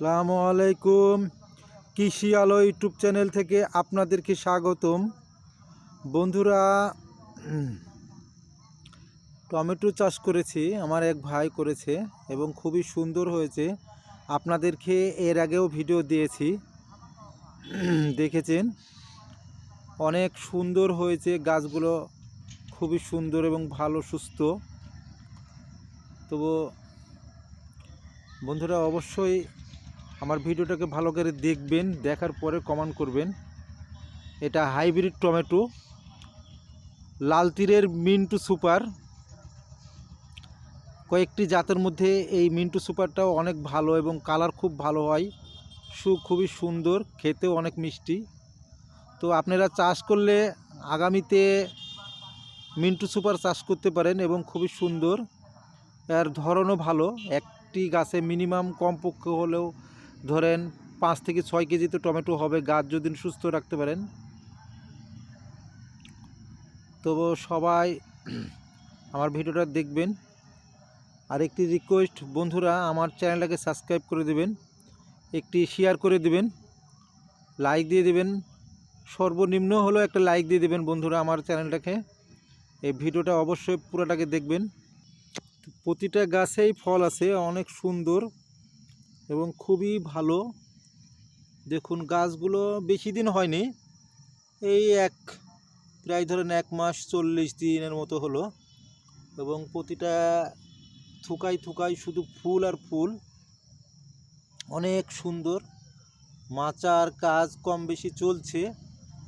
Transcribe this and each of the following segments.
আসসালামু আলাইকুম। কৃষি আলো ইউটিউব চ্যানেল থেকে আপনাদেরকে স্বাগতম। বন্ধুরা, টমেটো চাষ করেছি, আমার এক ভাই করেছে এবং খুবই সুন্দর হয়েছে। আপনাদেরকে এর আগেও ভিডিও দিয়েছি। দেখেছেন? অনেক সুন্দর হয়েছে, গাছগুলো খুবই সুন্দর এবং ভালো, সুস্থ। তবু বন্ধুরা, অবশ্যই আমার ভিডিওটাকে ভালো করে দেখবেন, দেখার পরে কমেন্ট করবেন। এটা হাইব্রিড টমেটো, লাল তীরের মিন্টু সুপার। কয়েকটি জাতের মধ্যে এই মিন্টু সুপারটাও অনেক ভালো এবং কালার খুব ভালো হয়। সু খুবই সুন্দর, খেতেও অনেক মিষ্টি। তো আপনারা চাষ করলে আগামীতে মিন্টু সুপার চাষ করতে পারেন এবং খুবই সুন্দর। এর ধরনও ভালো, একটি গাছে মিনিমাম কমপক্ষে হলেও ধরেন পাঁচ থেকে ছয় কেজি তো টমেটো হবে, গাছ যদি সুস্থ রাখতে পারেন। তবু সবাই আমার ভিডিওটা দেখবেন। আর একটি রিকোয়েস্ট বন্ধুরা, আমার চ্যানেলটাকে সাবস্ক্রাইব করে দেবেন, একটি শেয়ার করে দেবেন লাইক দিয়ে দেবেন, সর্বনিম্ন হলো একটা লাইক দিয়ে দেবেন বন্ধুরা আমার চ্যানেলটাকে। এই ভিডিওটা অবশ্যই পুরোটাকে দেখবেন। প্রতিটা গাছেই ফল আছে, অনেক সুন্দর। এবং খুবই ভালো। দেখুন, গাছগুলো বেশি দিন হয়নি। এই এক, প্রায় ধরেন এক মাস চল্লিশ দিনের মতো হলো। এবং প্রতিটা থুকাই থুকাই শুধু ফুল আর ফুল। অনেক সুন্দর। মাচার কাজ কম বেশি চলছে।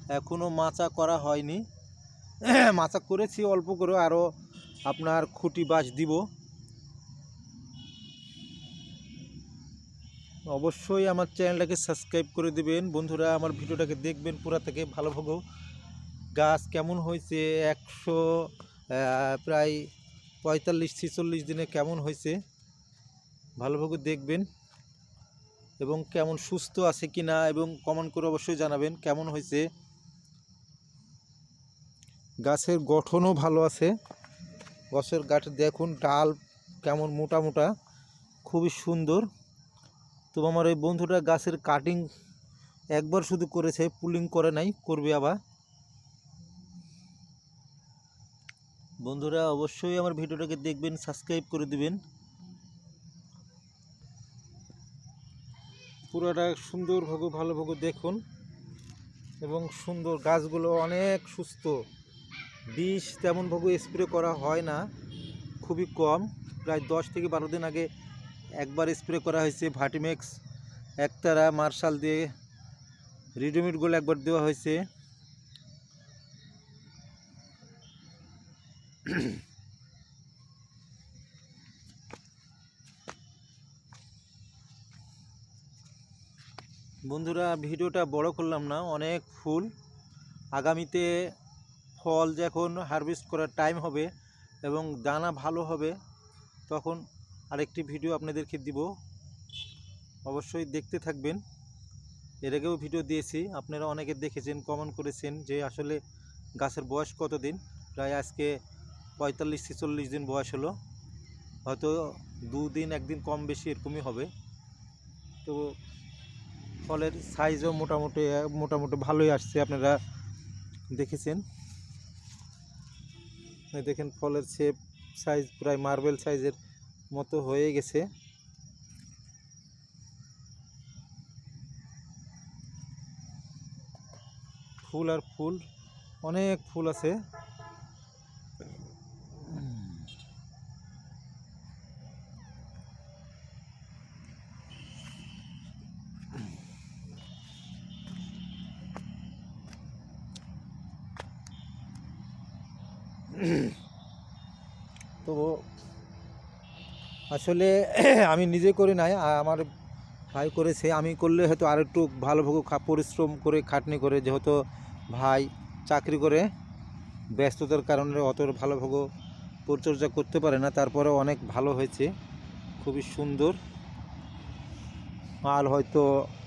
এখনও মাচা করা হয়নি। মাচা করেছি, অল্প করে আরও আপনার খুঁটি বাঁশ দিব। অবশ্যই আমার চ্যানেলটাকে সাবস্ক্রাইব করে দেবেন। বন্ধুরা, আমার ভিডিওটাকে দেখবেন পুরা থেকে ভালোভাবে গাছ কেমন হয়েছে? একশো প্রায় পঁয়তাল্লিশ, ছেচল্লিশ দিনে কেমন হয়েছে? ভালোভাবে দেখবেন। এবং কেমন সুস্থ আছে কি না এবং কমেন্ট করে অবশ্যই জানাবেন কেমন হয়েছে। গাছের গঠনও ভালো আছে। গাছের গাছ দেখুন, ডাল কেমন মোটা মোটা, খুবই সুন্দর। তো আমার ওই বন্ধুটা গাছের কাটিং একবার শুধু করেছে পুলিং করে নাই, করবে আবার। বন্ধুরা অবশ্যই আমার ভিডিওটাকে দেখবেন সাবস্ক্রাইব করে দিবেন। পুরোটা সুন্দরভাবে, ভালোভাবে দেখুন। এবং সুন্দর গাছগুলো অনেক সুস্থ। বিষ তেমনভাবে স্প্রে করা হয় না, খুবই কম। প্রায় দশ থেকে বারো দিন আগে একবার স্প্রে করা হয়েছে ভাটিমেক্স, একতারা, মার্শাল দিয়ে। রিডোমিটগুলো একবার দেওয়া হয়েছে। বন্ধুরা, ভিডিওটা বড় করলাম না, অনেক ফুল। আগামীতে ফল যখন হারভেস্ট করার টাইম হবে এবং দানা ভালো হবে, তখন আরেকটি ভিডিও আপনাদেরকে দিব। অবশ্যই দেখতে থাকবেন। এর আগেও ভিডিও দিয়েছি। আপনারা অনেকে দেখেছেন কমেন্ট করেছেন যে আসলে গাছের বয়স কতদিন? প্রায় আজকে পঁয়তাল্লিশ ছেচল্লিশ দিন বয়স হলো। হয়তো দুদিন, একদিন কম বেশি এরকমই হবে। তো ফলের সাইজও মোটামুটি মোটামুটি ভালোই আসছে, আপনারা দেখেছেন। দেখেন ফলের শেপ সাইজ প্রায় মার্বেল সাইজের মতো হয়ে গেছে। ফুল আর ফুল অনেক ফুল আছে। তো আসলে আমি নিজে করি নাই আমার ভাই করেছে, আমি করলে হয়তো আর একটু ভালোভাবে পরিশ্রম করে, খাটনি করে, যেহেতু ভাই চাকরি করে, ব্যস্ততার কারণে অত ভালো ভালোভাবে পরিচর্যা করতে পারে না, তারপরে অনেক ভালো হয়েছে, খুবই সুন্দর। আর হয়তো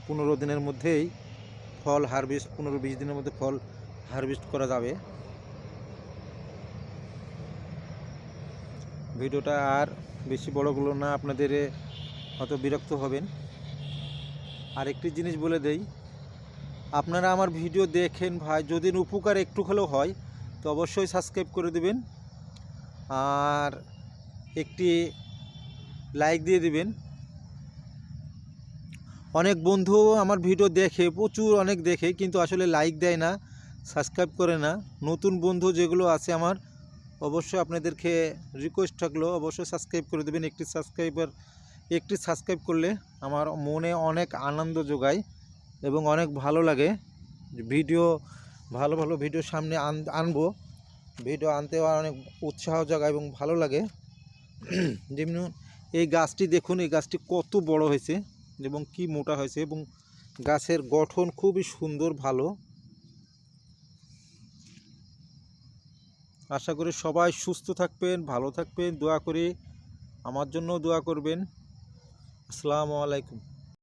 পনেরো দিনের মধ্যেই ফল হারভেস্ট পনেরো বিশ দিনের মধ্যে ফল হারভেস্ট করা যাবে। ভিডিওটা আর বেশি বড়গুলো না, আপনাদের হয়তো বিরক্ত হবেন। আর একটি জিনিস বলে দেই, আপনারা আমার ভিডিও দেখেন ভাই, যদি উপকার একটু হলেও হয়, তো অবশ্যই সাবস্ক্রাইব করে দেবেন। আর একটি লাইক দিয়ে দিবেন। অনেক বন্ধু আমার ভিডিও দেখে, প্রচুর অনেক দেখে, কিন্তু আসলে লাইক দেয় না সাবস্ক্রাইব করে না। নতুন বন্ধু যেগুলো আছে আমার অবশ্যই আপনাদেরকে রিকোয়েস্ট থাকল, অবশ্যই সাবস্ক্রাইব করে দেবেন। একটি সাবস্ক্রাইবার একটি সাবস্ক্রাইব করলে আমার মনে অনেক আনন্দ যোগায় এবং অনেক ভালো লাগে। ভিডিও, ভালো ভালো ভিডিও সামনে আন, আনব। ভিডিও আনতেও অনেক উৎসাহ জাগায় এবং ভালো লাগে। যেমন এই গাছটি দেখুন, এই গাছটি কত বড় হয়েছে এবং কি মোটা হয়েছে এবং গাছের গঠন খুবই সুন্দর, ভালো। আশা করি সবাই সুস্থ থাকবেন, ভালো থাকবেন। দোয়া করি। আমার জন্য দোয়া করবেন। আসসালামু আলাইকুম।